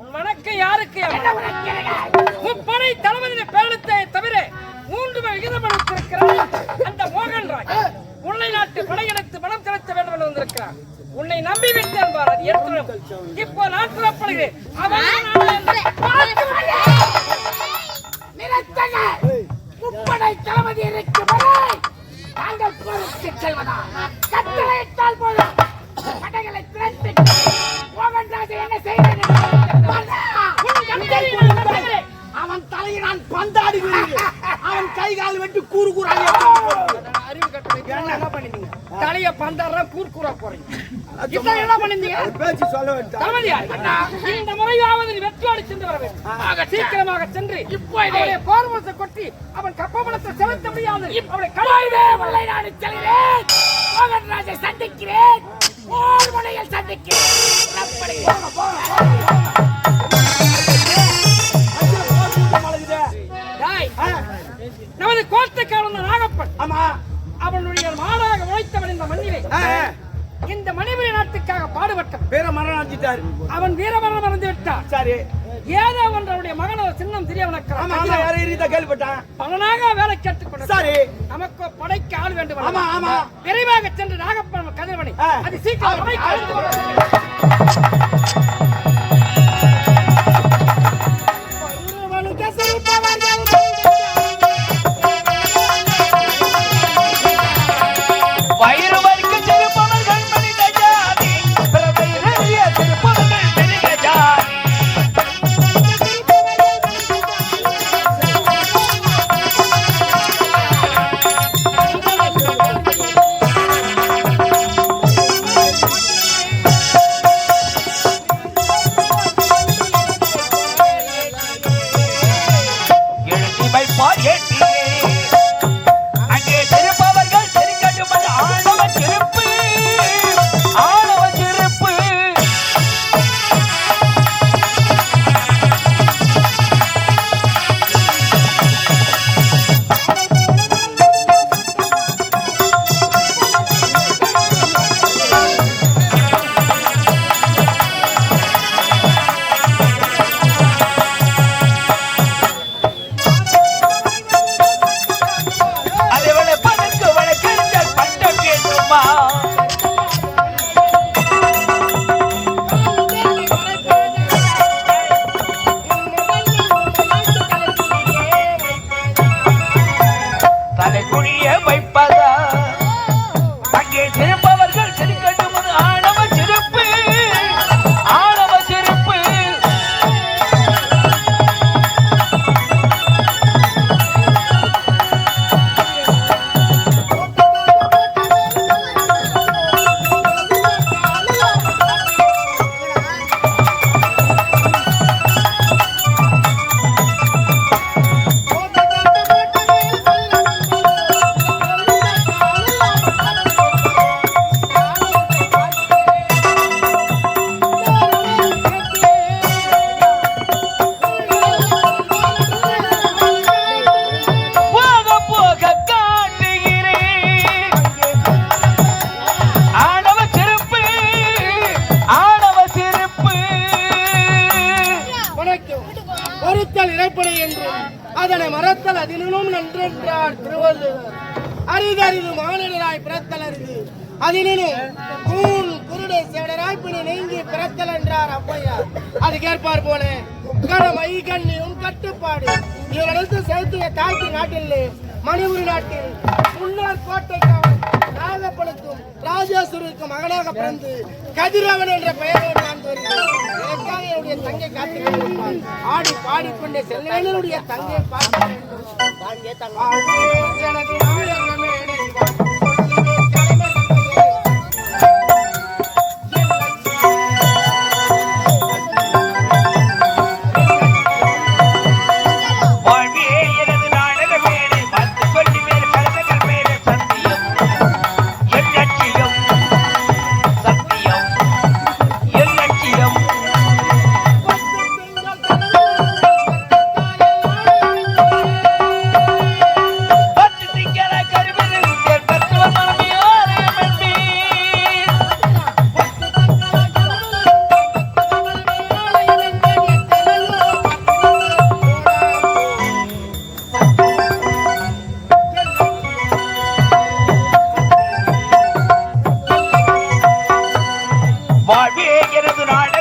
உன் வணக்கம் யாருக்கு? பேரத்தை தவிர மூன்று விகிதம் அளித்திருக்கிறார் அந்த மோகன் ராய். முல்லை நாட்டு படையெடுத்து மனம் செலுத்த வேண்டும் என்று வந்திருக்கிறார். உன்னை நம்பி விட்டு என்பார் அது எடுத்துடும் இப்போ நான் புறப்படுகிறேன். முப்படை தளபதி இருக்கும் வரை தாங்கள் போருக்கு செல்வதா? கட்டளையிட்டால் போதும். நான் பந்தாடி. அவன் கை கால் வெட்டி கூறு கூறாங்க அறிவு கட்டளை என்ன பண்ணிட்டீங்க தலைய பந்தாடுறா கூர்க்கூறா போறீங்க. இதான் என்ன பண்ணிருந்தீங்க பேச்சு சொல்ல வேண்டாம். இந்த முறையாவது நீ வெற்றியோடு சென்று வர வேண்டும். சீக்கிரமாக சென்று அவனுடைய பார்வத்தை கொட்டி அவன் கப்பமனத்தை செலுத்த முடியாது. அவனை கலாய்வே முல்லை நாடு செல்கிறேன். மோகன்ராஜை சந்திக்கிறேன். போர் முனையில் சந்திக்கிறேன். புறப்படுகிறேன். டேய், நமது கோட்டைக்காரன் நாகப்பன் ஆமா. அவனுடைய மாடாக உழைத்தவன் இந்த மண்ணிலே. இந்த மணிபுரி நாட்டுக்காக பாடுபட்டவன். பேரை மரணம் அடிச்சிட்டாரு அவன் வீரமரணம் அடைந்து விட்டான். சரி. ஏதோ ஒன்றனுடைய மகன் ஒரு சின்னம் தெரியவனுக்கு கேள்விப்பட்டான். பலனாக வேலை கேட்டுக் கொண்டு சரி. நமக்கு படைக்கு ஆள் வேண்டும்? ஆமா, ஆமா. விரைவாக சென்று நாகப்பன் கதிரவனை. அது சீக்கிரம் குழிய வைப்பது போல கண்ணியும் கட்டுப்பாடு. இவரடுத்து சேர்த்து தாய்க்கு நாட்டிலே மணிபுரி நாட்டில் முன்னாள் கோட்டை காவல் நாகப்பனுக்கும் மகனாக பிறந்து கதிரவன் என்ற பெயரோடு நான் வருகிறேன் எனக்காக என்னுடைய தங்கை காத்துக் கொண்டிருப்பாள் ஆடி பாடிக்கொண்டே செல்வனுடைய தங்கை பார்க்க வேண்டும். வாங்கே தங்கை. வாழ்வே எனது நாடு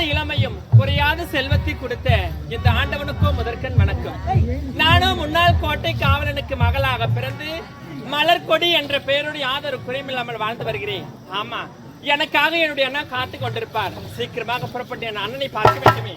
குறையாத இளமையும் குறையாத செல்வத்தை கொடுத்த இந்த ஆண்டவனுக்கும் முதற்கண் வணக்கம். நானும் முன்னாள் கோட்டை காவலனுக்கு மகளாக பிறந்து மலர்கொடி என்ற பெயருடைய ஆதரவு குறையில்லாமல் வாழ்ந்து வருகிறேன். ஆமா எனக்காக என்னுடைய அண்ணா காத்து கொண்டிருப்பார். சீக்கிரமாக புறப்பட்டு என் அண்ணனை பார்க்க வேண்டுமே.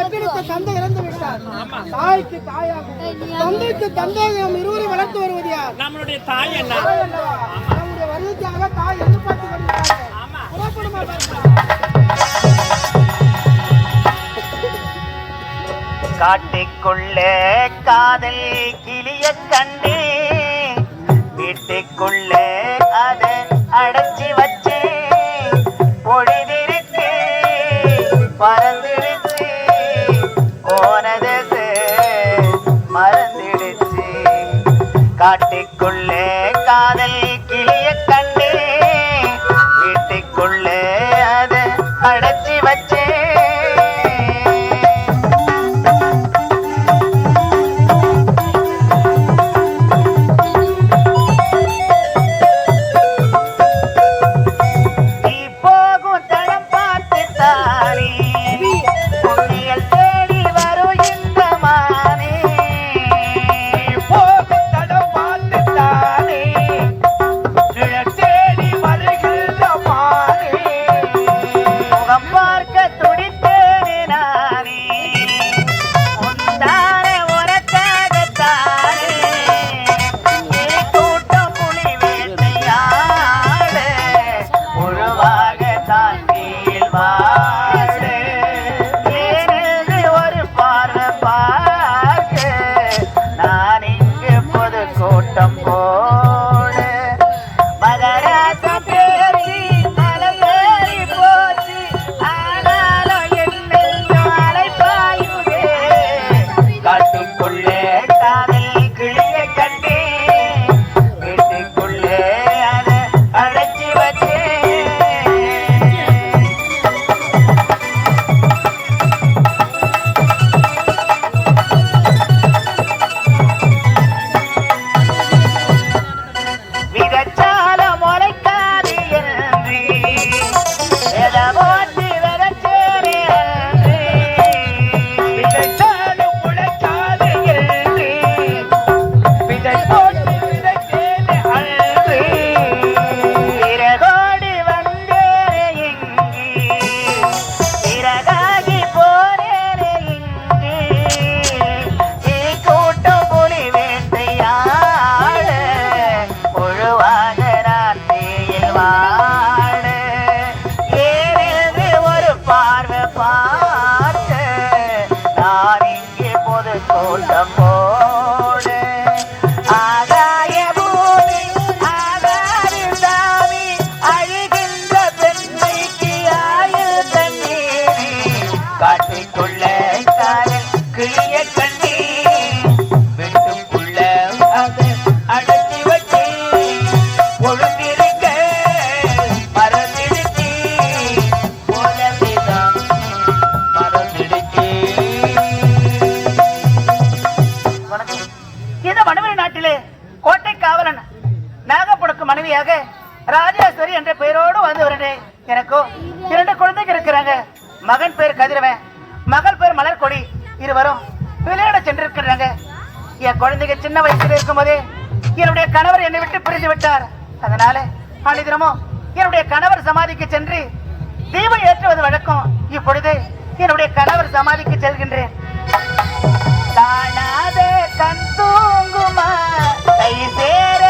பெற்றெடுத்த தந்தை இறந்து விட்டார். தாய்க்கு தாயாகும் தந்தைக்கு தந்தையாகும் இருவரை வளர்த்து வருவது யார் நம்மளுடைய தாய் என்ன? நம்முடைய வருகைக்காக தாய் எதிர்பார்த்து வருகிறார். புறப்படுமா காதல் கிளிய கண்டே வீட்டுக்குள்ளே அதை காட்டுக்குள்ளே காதல் கிளிய கதிரவன் மகள் பேர் மலர் கொடி இருவரும் விளையாட சென்றிருக்கிறாங்க. என் குழந்தைங்க சின்ன வயசுல இருக்கும்போதே என்னுடைய கணவர் என்னை விட்டு பிரிந்து விட்டார். அதனால அனுதினமும் என்னுடைய கணவர் சமாதிக்கு சென்று தீபம் ஏற்றுவது வழக்கம். இப்பொழுது என்னுடைய கணவர் சமாதிக்கு செல்கின்றேன். காணாத கண் தூங்குமா? கை சேர.